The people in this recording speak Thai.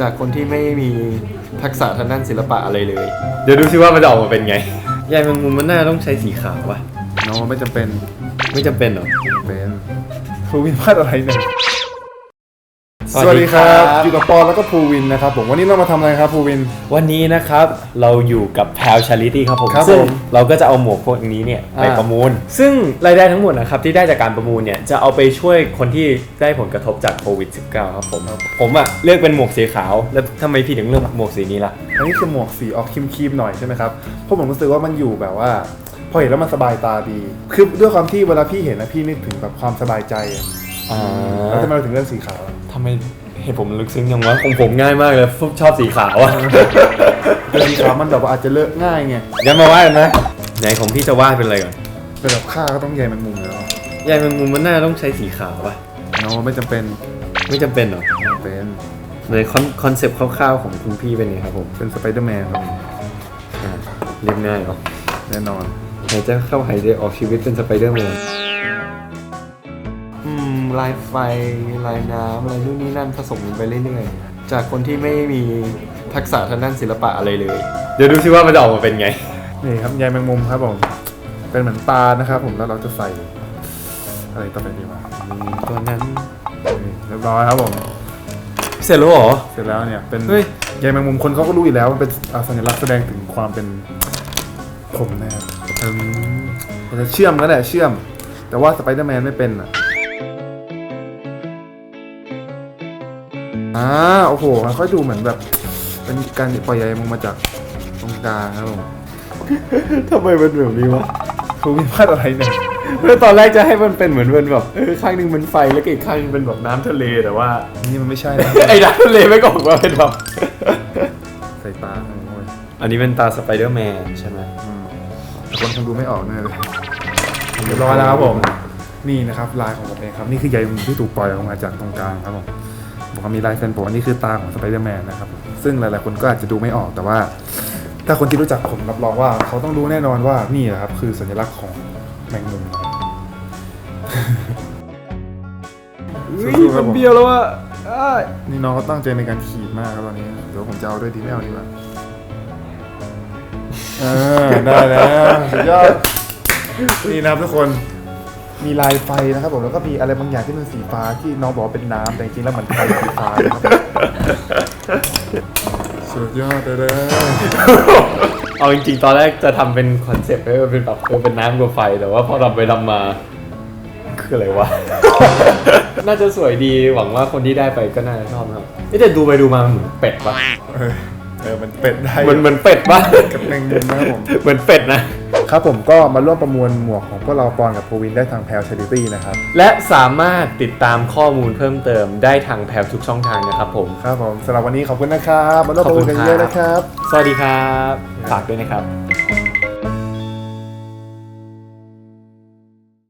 จากคนที่ไม่มีทักษะทางด้านศิลปะอะไรเลย เดี๋ยวดูซิว่ามันจะออกมาเป็นไงยายแมงมุมมันน่าต้องใช้สีขาววะน้องไม่จำเป็นไม่จำเป็นหรอเป็นครูวินวาดอะไรเนี่ย สวัสดีครับอยู่กับปอนแล้วก็ภูวินนะครับผมวันนี้เรามาทำอะไรครับภูวิน วันนี้นะครับเราอยู่กับแพลวชาริตี้ครับผมครับซึ่งผมเราก็จะเอาหมวกพวกนี้เนี่ยไปอ่า ประมูล ซึ่งรายได้ทั้งหมดนะครับที่ได้จากการประมูลเนี่ยจะเอาไปช่วยคนที่ได้ผลกระทบจากโควิด -19 ครับผมผมอะเลือกเป็นหมวกสีขาว แล้วทำไมพี่ถึงเลือกหมวกสีนี้ล่ะ อันนี้คือหมวกสีออกครีมๆหน่อยใช่ไหมครับเพราะผมรู้สึกว่ามันอยู่แบบว่า พอเห็นแล้วมันสบายตาดี คือด้วยความที่เวลาพี่เห็นนะพี่นึกถึงแบบความสบายใจอะ อ่าแล้วทำไมเราถึงเลือกสีขาวอะทำไมเหตุผมลึกซึ้งยังวะของผมง่ายมากเลยฟุกชอบสีขาวอะ แต่สีขาวมันแบบว่าอาจจะเลอะง่ายไงงั้นมาวาดกันนะไหนของพี่จะวาดเป็นอะไรก่อนเป็นแบบค่าก็ต้องใยแมงมุมแล้วยายแมงมุมมันน่าต้องใช้สีขาวปะน้องไม่จำเป็นไม่จำเป็นหรอเป็นเลยคอนคอนเซปต์คร่าวๆของคุณพี่เป็นไงครับผมเป็นสไปเดอร์แมนครับอ่าเรียบง่ายเหรอแน่นอนหายใจเข้าหายใจออกชีวิตเป็นสไปเดอร์แมน อืมลายไฟลายน้ำอะไรนู่นนี่นั่นผสมกันไปเรื่อยๆ จากคนที่ไม่มีทักษะทางด้านศิลปะอะไรเลย เดี๋ยวดูซิว่ามันจะออกมาเป็นไง นี่ครับใยแมงมุมครับผม เป็นเหมือนตานะครับผมแล้วเราจะใส่ อะไรต่อไปดีวะตัวนั้นนี่เรียบร้อยครับผม เสร็จแล้วเหรอ เสร็จแล้วเนี่ยเป็นเฮ้ย ใยแมงมุมคนเขาก็รู้อยู่แล้วมันเป็นอ่าสัญลักษณ์แสดงถึงความเป็นผมนะครับอืมมันจะเชื่อมแล้วแหละเชื่อม แต่ว่าสไปเดอร์แมนไม่เป็นอะ อ่าโอ้โหมันค่อยดูเหมือนแบบ เป็นการปล่อยใยแมงมุมมาจากตรงกลางครับผมทำไมเป็นแบบนี้วะครูวินวาดอะไรเนี่ยเมื่อตอนแรกจะให้มันเป็นเหมือนเป็นแบบเออข้างหนึงเป็นไฟแล้วก็อีกข้างหนึงเป็นแบบน้ำทะเลแต่ว่า นี่มันไม่ใช่นะไอ้น้ำทะเลไม่ก็ออกมาเป็นแบบใส่ตาโอ้ยอันนี้เป็นตาสไปเดอร์แมนใช่ไหมอืมแต่คนคงดูไม่ออกแน่เลยเรียบร้อยแล้วครับผม นี่นะครับลายของผมเองครับ นี่คือใยแมงมุมที่ถูกปล่อยออกมาจากตรงกลางครับผม บอกว่ามีลายเส้นผมอันนี้คือตาของสไปเดอร์แมนนะครับผมซึ่งหลายๆคนก็อาจจะดูไม่ออกแต่ว่า ถ้าคนที่รู้จักผมรับรองว่า เขาต้องรู้แน่นอนว่านี่แหละครับคือสัญลักษณ์ของแมงมุมครับสู้ๆครับผมมันเบี้ยวแล้วอะอ้ายนี่น้องก็ตั้งใจในการขีดมากครับตอนนี้ เดี๋ยวผมจะเอาด้วยดีไม่เอาดีกว่าเออได้แล้วสุดยอดนี่นะครับทุกคน มีลายไฟนะครับผมแล้วก็มีอะไรบางอย่างที่เป็นสีฟ้าที่น้องบอกว่าเป็นน้ำแต่จริงๆแล้วเหมือนไฟสีฟ้านะครับผมสุดยอดเลยเอาจริงๆ ตอนแรกจะทำเป็นคอนเซปต์ให้มันเป็นแบบเออเป็นน้ำกับไฟ แต่ว่าพอทำไปทำมาคืออะไรวะ น่าจะสวยดีหวังว่าคนที่ได้ไปก็น่าจะชอบนะครับเอ๊ะแต่ดูไปดูมามันเหมือนเป็ดปะ เออเออมันเป็ดได้เหมือนเหมือนเป็ดปะกับแมงมุมนะครับผมเหมือนเป็ดนะ ครับผมก็มาร่วมประมวลหมวกของพวกเราปอนกับโพวินได้ทางแพลชาริตี้นะครับ และสามารถติดตามข้อมูลเพิ่มเติมได้ทางแพลทุกช่องทางนะครับผม ครับผมสำหรับวันนี้ขอบคุณนะครับ มาร่วมประมูลกันเยอะนะครับ สวัสดีครับ ฝากด้วยนะครับ